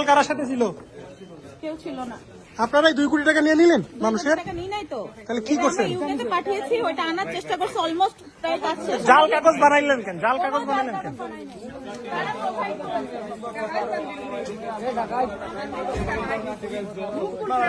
গতকাল কারার সাথে ছিল কেউ ছিল না আপনারাই দুই কোটি টাকা নিয়ে নিলেন মানুষের টাকা নিই নাই তো তাহলে কি করছেন? আমরা পাঠিয়েছি ওইটা আনার চেষ্টা করছি অলমোস্ট প্রায় জাল কাগজ বানাইলেন কেন জাল কাগজ বানাইলেন কেন তারা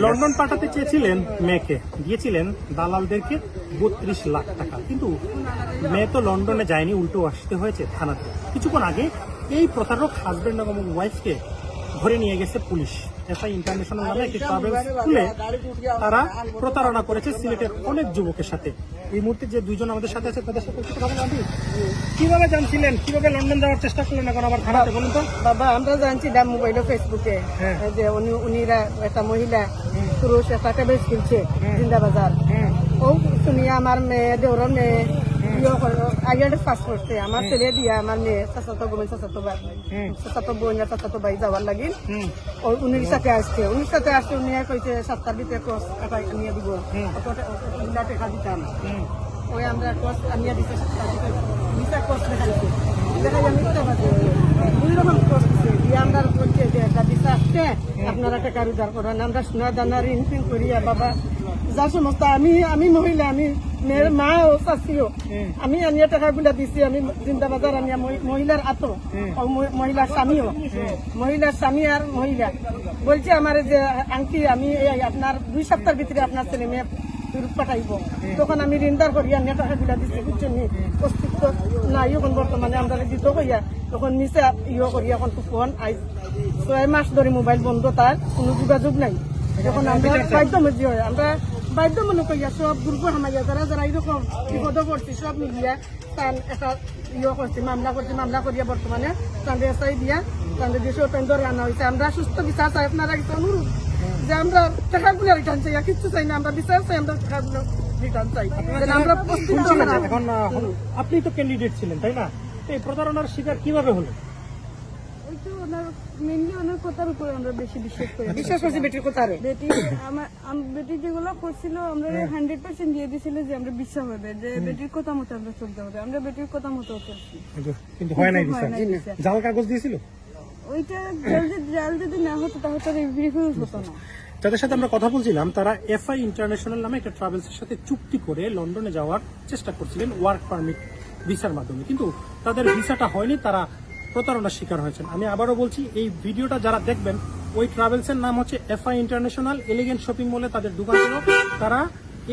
লন্ডন পাঠাতে চেয়েছিলেন মেয়েকে। দিয়েছিলেন দালালদেরকে বত্রিশ লাখ টাকা। কিন্তু মেয়ে তো লন্ডনে যায়নি উল্টো আসতে হয়েছে থানাতে। কিছুক্ষণ আগে এই প্রতারক হাজবেন্ড এবং ওয়াইফকে ধরে নিয়ে গেছে পুলিশ। এসআই ইন্টারন্যাশনাল নামে একটি ট্রাভেল খুলে তারা প্রতারণা করেছে সিলেটের অনেক যুবকের সাথে। এই মুহূর্তে যে দুইজন আমাদের সাথে আছে তাদের সাথে কীভাবে জানছিলেন? কীভাবে লন্ডন যাওয়ার চেষ্টা করলেন এখন আবার থানাতে বলুন তো? বাবা আমরা জানছিলাম মোবাইলে ফেসবুকে হ্যাঁ। যে উনি উনিরা একটা মহিলা পুরুষ একটা টেবিল কিনছে জিন্দাবাজার ও শুনিয়া আমার মেয়ে দেওর মেয়ে ইয়ে আইয়ার পাস করছে। আমার ছেলে দিয়া আমার মেয়ে চাচাতো বোন চাচাতো ভাই। চাচাতো বোন আর চাচাতো ভাই যাওয়ার লাগি ও উনির সাথে আসছে। উনির সাথে আসছে উনি কইছে সাতটার ভিতরে ক্রস নিয়ে দিব। টাকা দিতাম। ওই আমরা ক্রস আনিয়ে দিতে সাতটার ভিতরে। ক্রস দেখাইছে। দেখাই আমি তো বাজে দুই রকম ক্রস দিছে দিয়ে আমরা বলছে যে আসছে আপনারা টাকা উদ্ধার করেন। আমরা সোনা দানা ঋণ ফিন করিয়া বাবা। যা সমস্ত আমি আমি মহিলা আমি মেয়ের মা ও চাষিও আমি আনিয়া টাকা গুলা দিছি আমি জিন্দাবাজার আনিয়া মহি- মহিলার আতো। মহিলার স্বামীও। মহিলার স্বামী আর মহিলা। বলছে আমার যে আংটি আমি এই আপনার দুই সপ্তাহের ভিতরে আপনার ছেলে মেয়ে ফেরত পাঠাইব। তখন আমি ঋণদার করিয়া নিয়ে টাকা গুলা দিচ্ছি বুঝছেন অস্তিত্ব নাই এখন বর্তমানে, আমরা দিত কইয়া তখন নিচে ইয়ে করিয়া এখন ফোন, আই ছয় মাস ধরে মোবাইল বন্ধ তার, কোনো যোগাযোগ নাই। এখন আমরা বাধ্য মধ্যে হয় আমরা বাধ্য মনে করিয়া সব গ্রুপ হামাইয়া, যারা যারা এরকম বিপদ পড়ছি, সব মিলিয়া তার একটা ইয়ে করছি, মামলা করছি, মামলা করিয়া বর্তমানে তাদের এসআই দিয়া তাদের দেশে পেন্ডর আনা হয়েছে আমরা সুস্থ বিচার চাই। আপনারা কিছু অনুরোধ? যে আমরা টাকাগুলো রিটার্ন চাই আর কিচ্ছু চাই না আমরা বিচার চাই আমরা টাকাগুলো রিটার্ন চাই। আমরা এখন আপনি তো ক্যান্ডিডেট ছিলেন তাই না? এই প্রতারণার শিকার কীভাবে হলো ওই তো ওনার মেনলি ওনার কথার উপরে আমরা বেশি বিশ্বাস করি। বিশ্বাস করছি বেটির কথা বেটি আমার বেটি যেগুলো করছিল আমরা হান্ড্রেড পার্সেন্ট দিয়ে দিছিল যে আমরা বিশ্বাস হবে যে বেটির কথা মতো আমরা চলতে হবে। আমরা বেটির কথা মতো চলছি কিন্তু হয় নাই হয়। জাল কাগজ দিয়েছিল? ওইটা হতো যাদের সাথে আমরা কথা বলছিলাম, তারা এফআই ইন্টারন্যাশনাল নামে একটা ট্রাভেলসের সাথে চুক্তি করে লন্ডনে যাওয়ার চেষ্টা করছিলেন ওয়ার্ক পারমিট ভিসার মাধ্যমে। কিন্তু তাদের ভিসাটা হয়নি, তারা প্রতারণার শিকার হয়েছেন। আমি আবারও বলছি, এই ভিডিওটা যারা দেখবেন, ওই ট্রাভেলসের নাম হচ্ছে এফআই ইন্টারন্যাশনাল এলিগেন্ট শপিং মলে তাদের দোকান ছিল। তারা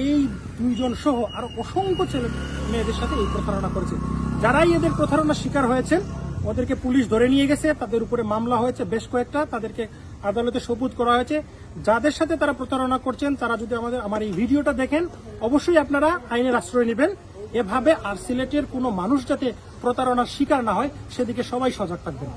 এই দুইজন সহ আরও অসংখ্য ছেলে মেয়েদের সাথে এই প্রতারণা করেছে। যারাই এদের প্রতারণার শিকার হয়েছেন ওদেরকে পুলিশ ধরে নিয়ে গেছে, তাদের উপরে মামলা হয়েছে, বেশ কয়েকটা। তাদেরকে আদালতে সবুত করা হয়েছে। যাদের সাথে তারা প্রতারণা করছেন, তারা যদি আমাদের আমার এই ভিডিওটা দেখেন, অবশ্যই আপনারা আইনের আশ্রয় নেবেন। এভাবে আর সিলেটের কোনো মানুষ যাতে প্রতারণার শিকার না হয়, সেদিকে সবাই সজাগ থাকবেন।